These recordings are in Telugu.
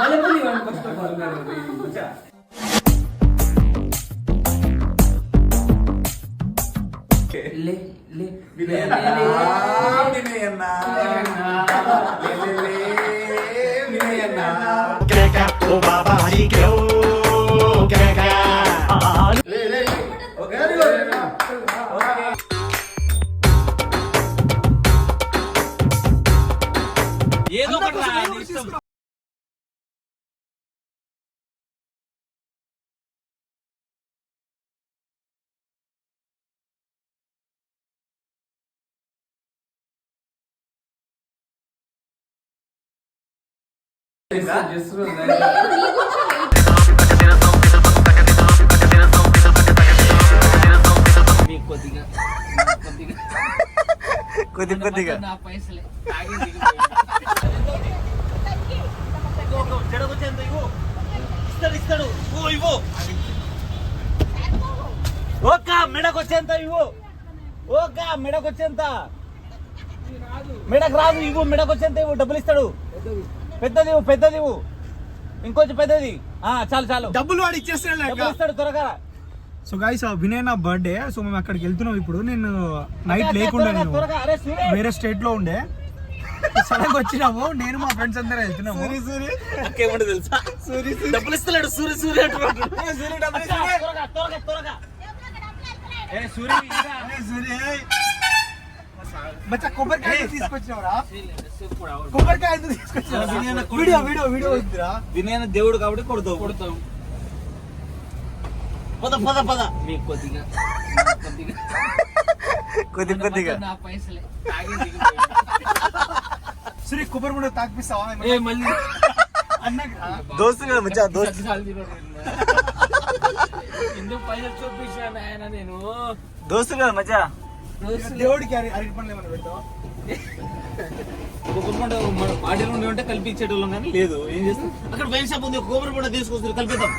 మల్లెపూలు ఇవ్వండి ఫస్ట్ ఆఫ్ ఆల్ మచ్చా. లే లే వినయ్ లే, అన్న. లే, లే. వినయ్ అన్న. లే, కొద్దిగా. కొద్ది కొద్దిగా నా పైసలే ఇగో, ఇస్తాడు ఇస్తాడు ఇవ్వు ఇవ్వు ఓక మెడకొచ్చేంత ఇవ్వు. ఓక మెడకొచ్చేంత. మెడకు రాదు ఇవ్వు మెడకొచ్చేంత ఇవ్వు డబ్బులు ఇస్తాడు. పెద్దది పెద్దది ఇంకొంచెం పెద్దది. ఆ చాలు చాలు. డబ్బులు వాడు ఇచ్చేస్తాడు డబ్బులు ఇస్తాడు త్వరగా. సో గైస్ వినయ్ నా బర్త్డే సో మేము అక్కడికి వెళ్తున్నాం ఇప్పుడు. నేను నైట్ లేకుండా త్వరగా, నేను సూరే వేరే స్టేట్లో ఉండే. సడన్ వచ్చినాము. నేను మా ఫ్రెండ్స్ అందరూ వెళ్తున్నాము. నాకేమంటే తెలుసా? డబ్బులు ఇస్తలేడు సూర్య సూర్య అంటున్నాడు. అక్క, త్వరగా త్వరగా త్వరగా. ఏ సూర్య ఇరా. మచ్చా కొబ్బరికాయ తీసుకొచ్చినావురా. కొబ్బరికాయ ఎందుకు కొడుకు. వీడియో వీడియో వీడియో వద్దురా. వినయన దేవుడు కాబట్టి కొడతావు. కొడతావు. పద పద పద. మీకు కొద్దిగా కొద్దిగా. కొద్ది కొద్దిగా. నా పైసలే. సరే కొబ్బరి కూడా తాకిపిస్తావా ఏ మళ్ళీ. అన్నగా? దోస్తు కదా మచ్చా దోస్తు. ఎందుకు పైసలు చూపించాను ఆయన నేను? దోస్తు కదా మచ్చా దేవుడికి అరి అరటి పండ్లు ఏమైనా పెడతావా? కొబ్బరి పండు మన పార్టీలో ఉండి ఉంటే కల్పించేటోళ్ళం కానీ లేదు. ఏం చేస్తాం? అక్కడ వైన్ షాప్ ఉంది కొబ్బరి పండు తీసుకొస్తారు కలిపిద్దాం.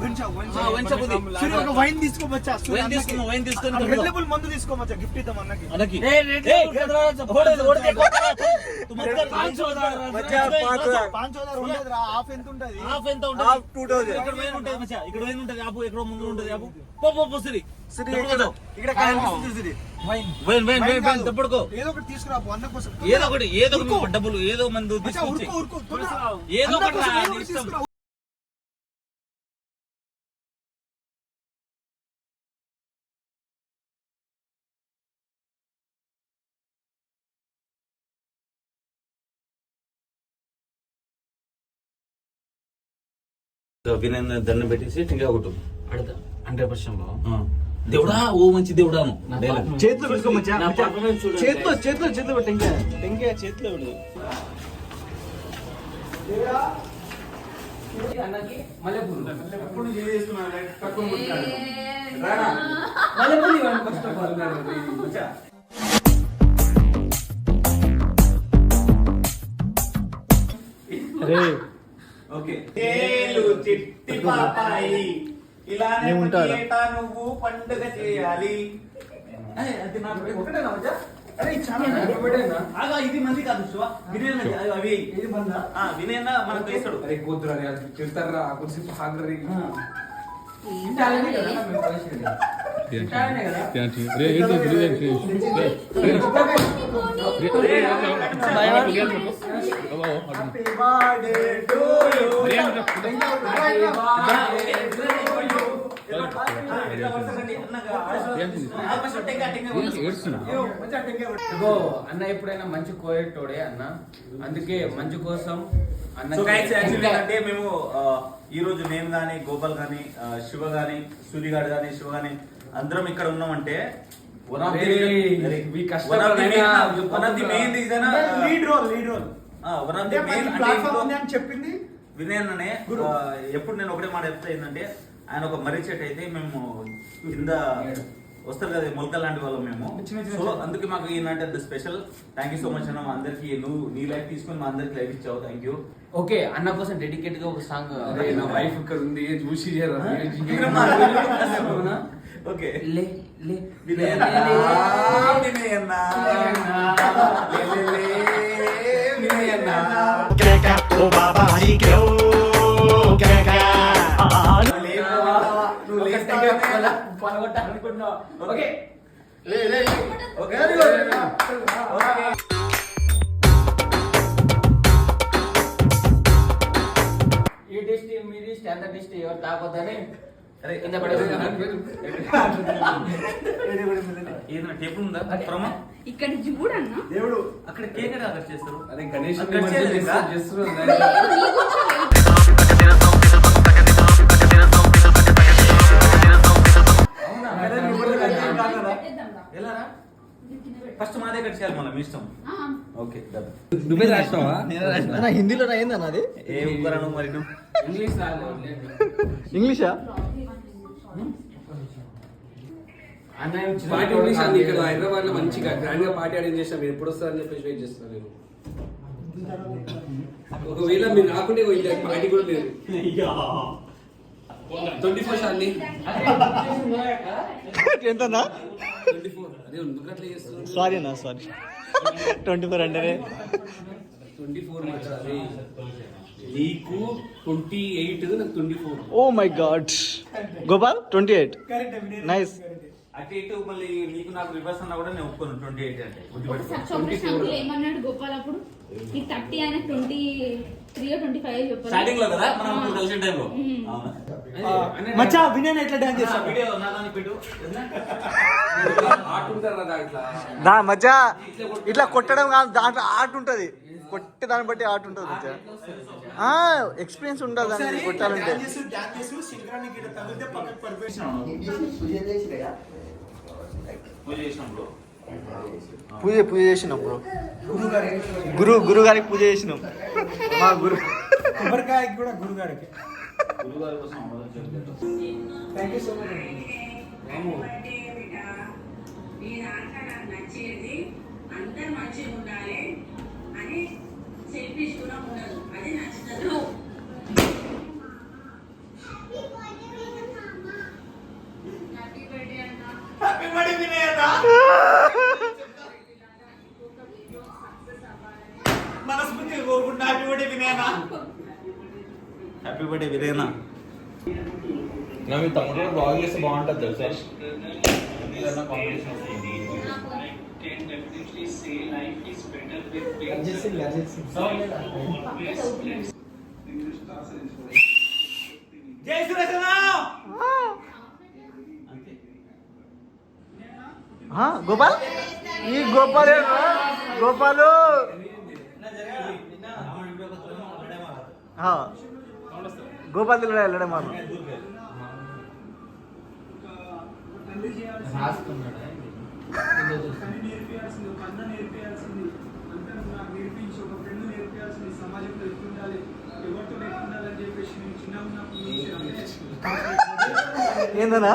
వైన్ షాప్, వైన్ ఆ, షాప్. వైన్ షాప్ ఉంది. సరే, ఒక వైన్ తీసుకోవచ్చా వైన్ తీసుకున్నాం వైన్ తీసుకొని రెడ్ కలుపుదాం. లేబుల్ మందు తీసుకోవచ్చా గిఫ్ట్ ఇద్దాం అన్నకి. అన్నకి. ఏ, రేట్ ఓడేది, ఓడేది. తు ఉండదురా హాఫ్ ఎంత ఉంటది? హాఫ్ ఎంత ఉంటుంది? హాఫ్ టూ థౌసండ్ ఇక్కడ వైన్ ఉంటుంది మచ్చా. ఇక్కడ వైన్ ఉంటుంది ఆపు ఎక్కడో ముందు ఉంటుంది ఆపు పో పో పో సిరి. ఏదో ఒకటి ఏదో ఒకటి. డబ్బులు ఏదో మంది. ఏదో ఒకటి. వినయ్ దండం పెట్టేసి ఇంకా ఒకటి అడతా హండ్రెడ్ పర్సెంట్ దేవుడా ఓ మంచి దేవుడా అను. డైలాగ్. చేతిలో. చేతిలో చేతిలో చేతిలో ఇంకా ఇంకా చేతిలో. ఓకే తేలు చిట్టి పాపాయి ఇలానే ఏటా నువ్వు పండుగ చేయాలి? అది నా పేరు. ఒకటేనా మచ్చా? అరే, ఇది మంది కాదు అవి- అవి. ఇది బందా ఆ, వినయ్ అన్న మనకు వేస్తాడు అరే కూతురు అని అది తిడతారా? కుర్చీ హాగరి హ్యాపీ బర్త్డే టు యు ఇగో అన్న ఎప్పుడైనా మంచి కోయేటోడే అన్న. అందుకే మంచి కోసం అంటే మేము ఈ రోజు నేను గాని గోపాల్ గాని శివ గాని సూర్యగాడు గాని శివ గాని అందరం ఇక్కడ ఉన్నామంటే వన్ ఆఫ్ ది Very- మీ కష్టపడైనా one of the main reason lead role lead role one of అంటే ది మెయిన్ ప్లాట్ఫామ్ ఉంది అని చెప్పింది? వినయ్ అన్ననే ఎప్పుడు నేను ఒకటే మాట చెప్తా ఏంటంటే ఆయన ఒక మర్రి చెట్టు అయితే మేము కింద వస్తారు కదా మొలక లాంటి వాళ్ళం మేము. సో అందుకే మాకు ఈయనంటే special thank you so much అన్న మా అందరికి నువ్వు నీ లైఫ్ తీసుకొని మా అందరికి లైఫ్ ఇచ్చావు. థ్యాంక్ యూ ఓకే అన్న కోసం డెడికేట్గా ఒక సాంగ్ నా వైఫ్ ఇక్కడ ఉంది చూసి? ఓకే. లే లే వినయ్ లే, లే, Baba, I go. అనుకుంటున్నావు ఓకే. ఓకే. ఓకే. ఈ డిస్ట్ మీ డిస్ట్ ఎంత డిస్ట్ ఎవరు తాకొద్దని కింద ఇక్కడ చూడన్నా. దేవుడు అక్కడ కేక్ కట్ చేస్తారు? అదే గణేష్ అక్కడ ఎలా రా ఫస్ట్ మాదే కట్ చేయాలి మనం ఇష్టం. ఓకే నువ్వే రాసినావా? హిందీలో అయిందన్న అది ఏ ఉబ్బరాను మరి ఇంగ్లీష్ ఇంగ్లీషా? పార్టీ ఇంగ్లీష్ అంది ఇక్కడ హైదరాబాద్లో మంచిగా గ్రాండ్గా పార్టీ అరేంజ్ చేస్తాం మీరు ఎప్పుడు వస్తారని చెప్పేసి వెయిట్ చేస్తాను నేను. ఒకవేళ మీరు రాకుంటే పార్టీ కూడా లేదు. ట్వంటీ ఫోర్ సారీ అన్న సారీ ట్వంటీ ఫోర్ అంటేనే ట్వంటీ ఫోర్ మచ్చాలి నీకు ట్వంటీ ఎయిట్ నాకు twenty four. Oh my God. Gopal twenty eight. Nice అటు ఇటు మళ్ళీ నీకు నాకు రివర్స్ అన్నా కూడా నేను ఒప్పుకోను ట్వంటీ ఎయిట్ అంటే. ఏమన్నాడు గోపాల్ అప్పుడు? ఈ థర్టీ ఆయన ట్వంటీ త్రీ ట్వంటీ ఫైవ్ చెప్పారు స్టార్టింగ్లో కదా? మనం అప్పుడు కలిసిన టైంలో మ్మ్. అవునా? మచ్చా వినయ్ ఎట్లా డాన్స్ ఆ వీడియో నా దాన్ని పెట్టు. ఆట ఉంటారు కదా ఇట్లా దా మచ్చా ఇట్లా కొట్టడం కాదు దాంట్లో ఆట ఉంటది. కొట్టే దాన్ని బట్టి ఆట ఉంటుంది మచ్చా. ఎక్స్పీరియన్స్ ఉండదు దాన్ని కొట్టాలంటే. పూజ చేసినప్పుడు పూజ పూజ చేసినాం బ్రో గురు గురు గారికి పూజ చేసినాం. మా గురు కొబ్బరికాయకి కూడా గురుగారికి గురుగారి కోసం అమ్మవారు చేస్తారు. థ్యాంక్ యూ సో మచ్ మీ దాంట్లో నాకు నచ్చేది అందరు మంచిగా ఉండాలి అని సెల్ఫిష్ కూడా ఉండదు అది నచ్చుతుంది హ్యాపీ బర్త్డే అన్న. మనస్ఫూర్తిగా కోరుకుంటా హ్యాపీ బర్త్డే వినయనా హ్యాపీ బర్త్డే వినయనా నా మీ తమ్ముడు బాగా చేస్తే బాగుంటుంది తెలుసా? జై సురేషనా ఆ, గోపాల్? ఈ గోపాల్ గోపాలు? ఆ, గోపాల్ వెళ్ళడం వెళ్ళడే మనం రాసుకున్నాడా కన్ను నేర్పియాల్సింది ఒక అన్న నేర్పియాల్సింది చెప్పేసి నేను చిన్న ఏందన్నా?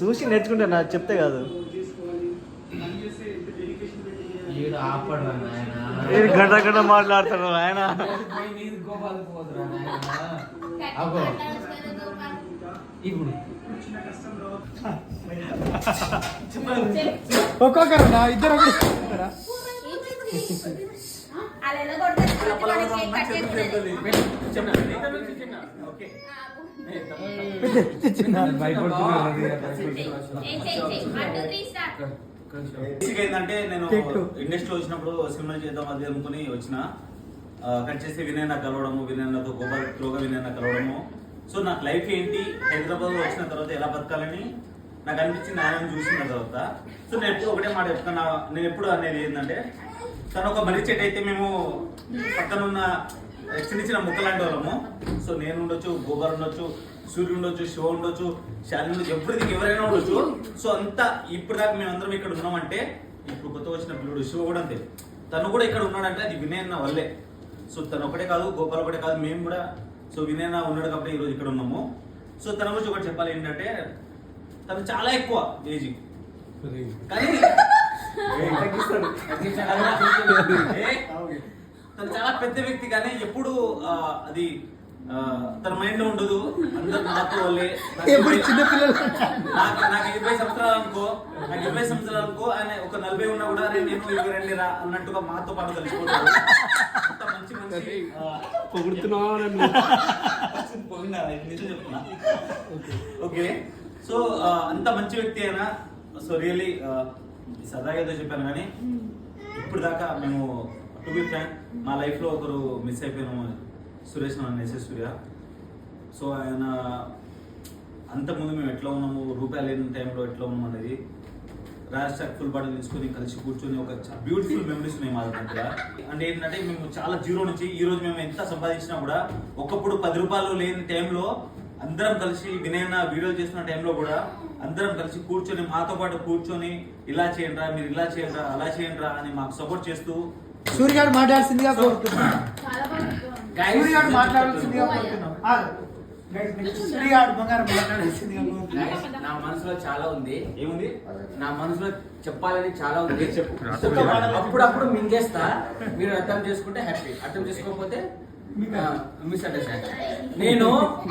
చూసి నేర్చుకుంటే నా చెప్తే కాదు. చేసుకోవాలి పని చేస్తే ఎంత డెడికేషన్ పెట్టి చేయాలి ఈడు ఆపడరా నాయనా నేను గంట గంట బేసిక్ ఏంటంటే నేను ఇండస్ట్రీ వచ్చినప్పుడు సినిమాలు చేద్దాం అది అనుకుని వచ్చిన. కట్ చేసి వినయ్ నాకు కలవడము వినయ్ నాతో గోపాల్ త్రోగా వినయ్ నాకు కలవడము. సో నాకు లైఫ్ ఏంటి? హైదరాబాద్ వచ్చిన తర్వాత ఎలా బతకాలని? నాకు అనిపించింది ఆయన చూసిన తర్వాత. సో నేను ఎప్పుడు ఒకటే మాట చెప్తాను నేను ఎప్పుడు అనేది ఏంటంటే తను ఒక మర్రి చెట్టు అయితే మేము పక్కన ఉన్న చిన్న చిన్న ముక్క లాంటి వాళ్ళము. సో నేను ఉండొచ్చు గోపాల్ ఉండొచ్చు సూర్యుడు ఉండొచ్చు శివ ఉండొచ్చు శాలిని ఎప్పుడు ఎవరైనా ఉండొచ్చు. సో అంతా ఇప్పుడు దాకా మేమందరం ఇక్కడ ఉన్నామంటే ఇప్పుడు కొత్త వచ్చిన పిల్లడు శివ కూడా అంతే. తను కూడా ఇక్కడ ఉన్నాడంటే అది వినయన్న వల్లే. సో తను ఒకటే కాదు గోపాల్ ఒకటే కాదు మేము కూడా. సో వినయన్న ఉన్నాడు కాబట్టి ఈరోజు ఇక్కడ ఉన్నాము. సో తన గురించి ఒకటి చెప్పాలి ఏంటంటే తను చాలా ఎక్కువ ఏజ్ కానీ తను చాలా పెద్ద వ్యక్తి కానీ ఎప్పుడు అది తన మైండ్లో ఉండదు. అందరు నాతో వాళ్ళే నాకు నాకు ఇరవై సంవత్సరాలు అనుకో నాకు ఇరవై సంవత్సరాలు అనుకో ఆయన ఒక నలభై ఉన్నా కూడా అరే నేను ఇరవై రెండు రా అన్నట్టుగా మాతో పాటు కలిసిపోతాడు. అంత మంచి మంచి పొగుడుతున్నావా నన్ను? పోయినా నిజం చెప్తున్నా. ఓకే. సో అంత మంచి వ్యక్తి అయినా సో రియల్లీ సరదాగా ఏదో చెప్పాను కానీ ఇప్పుడు దాకా మేము టు బి ఫ్రాంక్ మా లైఫ్లో ఒకరు మిస్ అయిపోయినాము. సురేష్ నన్ను ఎస్ఎస్ సూర్య. సో ఆయన అంతకుముందు మేము ఎట్లా ఉన్నాము రూపాయలు లేని టైంలో ఎట్లా ఉన్నాము అనేది రాజ్ ఫుల్ బాడీ తీసుకొని కలిసి కూర్చొని ఒక బ్యూటిఫుల్ మెమరీస్ ఉన్నాయి మా దగ్గర. అంటే ఏంటంటే మేము చాలా జీరో నుంచి ఈ రోజు మేము ఎంత సంపాదించినా కూడా ఒకప్పుడు పది రూపాయలు లేని టైంలో అందరం కలిసి వినయన వీడియోలు చేస్తున్న టైంలో కూడా అందరం కలిసి కూర్చొని మాతో పాటు కూర్చొని ఇలా చేయండిరా మీరు ఇలా చేయండిరా అలా చేయండిరా అని మాకు సపోర్ట్ చేస్తూ సూర్యగాడు మాట్లాడాల్సిందిగా బంగారం మాట్లాడాల్సిందిగా కోరుతున్నాం Guys, నా మనసులో చాలా ఉంది. ఏముంది? నా మనసులో చెప్పాలని చాలా ఉంది. చెప్పు. అప్పుడప్పుడు మింగేస్తా. మీరు అర్థం చేసుకుంటే హ్యాపీ అర్థం చేసుకోకపోతే మిస్ అండర్స్టాండ్ నేను